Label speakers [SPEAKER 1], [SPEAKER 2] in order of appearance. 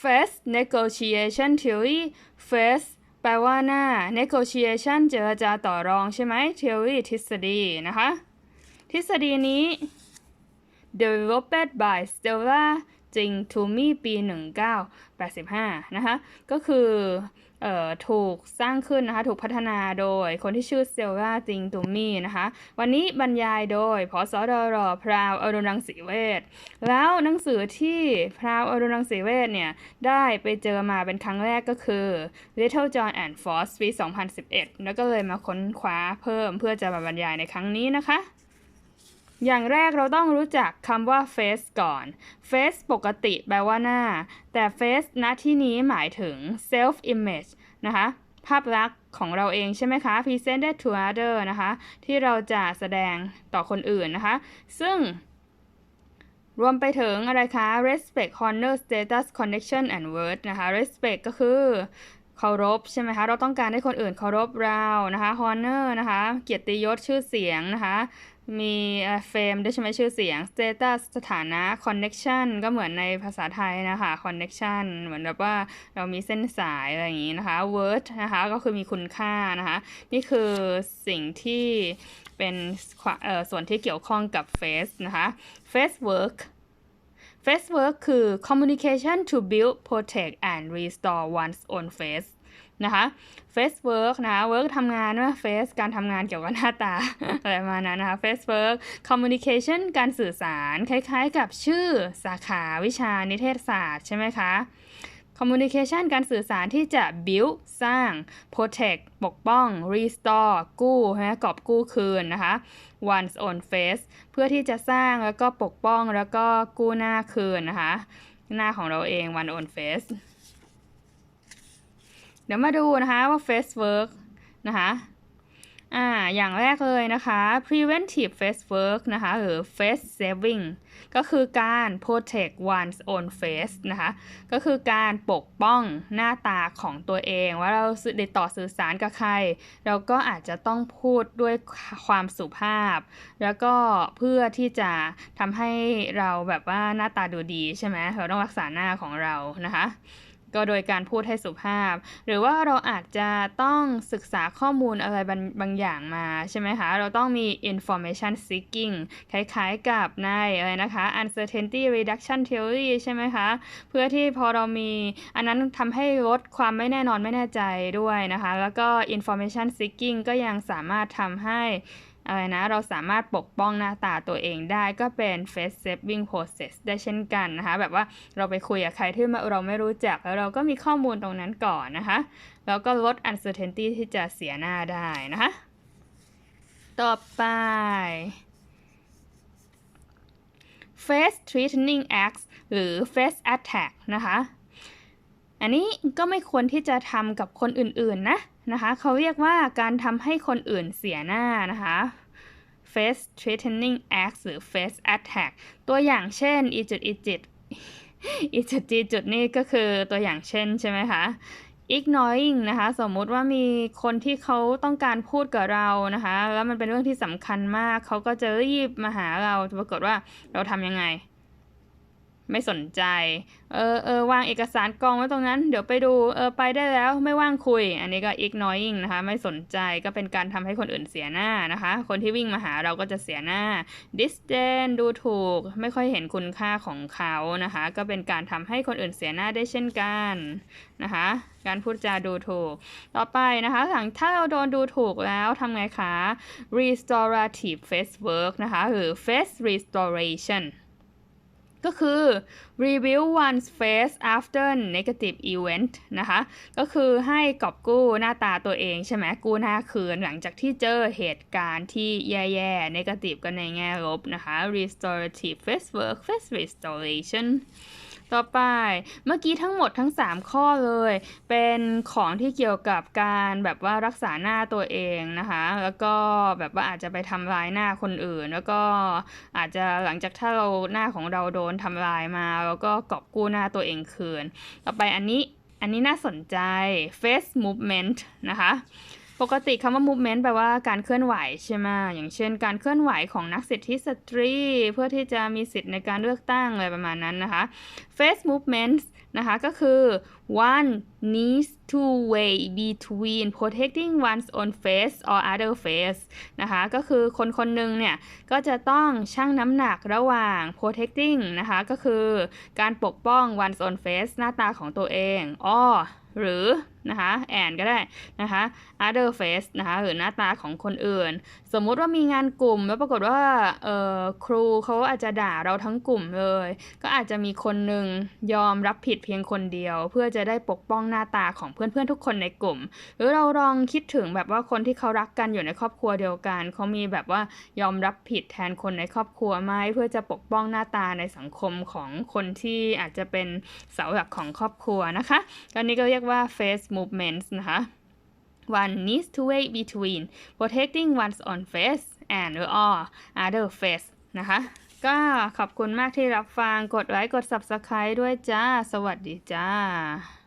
[SPEAKER 1] face negotiation theory face แปลว่าหน้า negotiation เจรจาต่อรองใช่ไหม theory ทฤษฎีนะคะ ทฤษฎีนี้ developed by Stella จริง to me ปี 1985 นะคะ ก็คือ ถูกสร้างขึ้นนะคะ ถูกพัฒนาโดยคนที่ชื่อเซลล่าจิงตูมี่นะคะ วันนี้บรรยายโดยพอสดรพราวอรุณรังสีเวชแล้วหนังสือที่พราวอรุณรังสีเวชเนี่ยได้ไปเจอมาเป็นครั้งแรกก็คือ Little John and Force ปี 2011 แล้วก็เลยมาค้นคว้าเพิ่มเพื่อจะมาบรรยายในครั้งนี้นะคะ อย่างแรกเราต้องรู้จักคำว่า face ก่อน face ปกติแปลว่าหน้า แต่ face ณที่นี้หมายถึง self image นะคะ ภาพลักษณ์ของเราเองใช่ไหมคะ presented to other นะคะ ที่เราจะแสดงต่อคนอื่นนะคะ ซึ่งรวมไปถึงอะไรคะ respect honor status connection and worth นะคะ respect ก็คือ เคารพใช่ไหมคะ เราต้องการให้คนอื่นเคารพเรานะคะ honor นะคะ เกียรติยศชื่อเสียงนะคะ มีเฟมด้วยใช่ไหมชื่อเสียง status สถานะ connection ก็เหมือนในภาษาไทยนะคะ connection เหมือนแบบว่าเรามีเส้นสายอะไรอย่างนี้นะคะ worth นะคะก็คือมีคุณค่านะคะ นี่คือสิ่งที่เป็นส่วนที่เกี่ยวข้องกับ face นะคะ face work face work คือ communication to build protect and restore one's own face นะคะ face work นะ work ทำงานว่า face การทำงานเกี่ยวกับหน้าตา อะไรมานั้นนะคะ face work communication การสื่อสาร คล้ายๆ กับชื่อสาขาวิชานิเทศศาสตร์ใช่ไหมคะ communication การสื่อสารที่จะ build สร้าง protect ปกป้อง restore กู้นะกอบกู้คืนนะคะ one's own face เพื่อที่จะสร้างแล้วก็ปกป้องแล้วก็กู้หน้าคืนนะคะ หน้าของเราเอง one own face เดี๋ยวมาดูนะคะว่า face work นะคะ อ่า อย่างแรกเลยนะคะ preventive face work นะคะหรือ face saving ก็คือการ protect one's own face นะคะ ก็คือการปกป้องหน้าตาของตัวเองว่าเราติดต่อสื่อสารกับใคร เราก็อาจจะต้องพูดด้วยความสุภาพ แล้วก็เพื่อที่จะทำให้เราแบบว่าหน้าตาดูดีใช่ไหมเราต้องรักษาหน้าของเรานะคะ ก็โดยการพูดให้สุภาพ หรือว่าเราอาจจะต้องศึกษาข้อมูลอะไรบางบางอย่างมาใช่ไหมคะ เราต้องมี information seeking คล้ายๆกับในอะไรนะคะ uncertainty reduction theory ใช่ไหมคะ เพื่อที่พอเรามี อันนั้นทำให้ลดความไม่แน่นอนไม่แน่ใจด้วยนะคะ แล้วก็ information seeking ก็ยังสามารถทำให้ อะไรนะ เราสามารถปกป้องหน้าตาตัวเองได้ก็เป็น face saving process ได้เช่นกันนะคะ แบบว่าเราไปคุยกับใครที่เราไม่รู้จัก แล้วเราก็มีข้อมูลตรงนั้นก่อนนะคะ แล้วก็ลด uncertainty ที่จะเสียหน้าได้นะคะ ต่อไป face threatening acts หรือ face attack นะคะอันนี้ก็ไม่ควรที่จะทำกับคนอื่นๆนะนะคะ เขาเรียกว่าการทำให้คนอื่นเสียหน้านะคะ face threatening act หรือ face attack ตัวอย่างเช่นอีจุดอีจิตอีจุดจีจุดนี่ก็คือตัวอย่างเช่นใช่ไหมคะ ignoring นะคะ สมมุติว่ามีคนที่เขาต้องการพูดกับเรานะคะ แล้วมันเป็นเรื่องที่สำคัญมาก เขาก็จะรีบมาหาเราปรากฏว่าเราทำยังไง ไม่สนใจ เออเออวางเอกสารกองไว้ตรงนั้น เดี๋ยวไปดู เออไปได้แล้วไม่ว่างคุย อันนี้ก็ ignoring นะคะ ไม่สนใจก็เป็นการทำให้คนอื่นเสียหน้านะคะ คนที่วิ่งมาหาเราก็จะเสียหน้า distant ดูถูก ไม่ค่อยเห็นคุณค่าของเขานะคะ ก็เป็นการทำให้คนอื่นเสียหน้าได้เช่นกันนะคะ การพูดจาดูถูก ต่อไปนะคะหลังถ้าเราโดนดูถูกแล้วทำไงคะ restorative face work นะคะ หรือ face restoration ก็คือ review one's face after negative event นะคะ ก็คือให้กอบกู้หน้าตาตัวเองใช่ไหมกู้หน้าคืนหลังจากที่เจอเหตุการณ์ที่แย่ๆ negative ก็ในแง่ลบนะคะ restorative face work face restoration ต่อไปเมื่อกี้ทั้งหมดทั้ง 3 ข้อเลย เป็นของที่เกี่ยวกับการแบบว่ารักษาหน้าตัวเองนะคะ แล้วก็แบบว่าอาจจะไปทำลายหน้าคนอื่น แล้วก็อาจจะหลังจากถ้าเราหน้าของเราโดนทำลายมา แล้วก็กอบกู้หน้าตัวเองคืน ต่อไปอันนี้อันนี้น่าสนใจ face movement นะคะ ปกติคำว่า movement แปลว่าการเคลื่อนไหวใช่ไหมอย่างเช่น การเคลื่อนไหวของนักสิทธิสตรี เพื่อที่จะมีสิทธิ์ในการเลือกตั้งอะไรประมาณนั้นนะคะ face movements นะคะก็คือ one needs to weigh between protecting one's own face or other face นะคะก็คือคนคนหนึ่งเนี่ย ก็จะต้องชั่งน้ำหนักระหว่าง protecting นะคะก็คือการปกป้อง one's own face หน้าตาของตัวเอง or หรือนะคะ and ก็ได้นะคะ other face นะคะหรือหน้าตาของคนอื่น สมมุติว่ามีงานกลุ่มแล้วปรากฏว่าเออครูเขาอาจจะด่าเราทั้งกลุ่มเลย ก็อาจจะมีคนหนึ่งยอมรับผิดเพียงคนเดียว เพื่อจะได้ปกป้องหน้าตาของเพื่อนๆทุกคนในกลุ่ม หรือเราลองคิดถึงแบบว่าคนที่เขารักกันอยู่ในครอบครัวเดียวกันเขามีแบบว่ายอมรับผิดแทนคนในครอบครัวไหมเพื่อจะปกป้องหน้าตาในสังคมของคนที่อาจจะเป็นเสาหลักของครอบครัวนะคะอันนี้ก็เรียกว่าว่า face movements นะคะ one needs to weigh between protecting one's own face and or other face นะคะ ก็ขอบคุณมากที่รับฟังกดไลค์กด subscribe ด้วยจ้า สวัสดีจ้า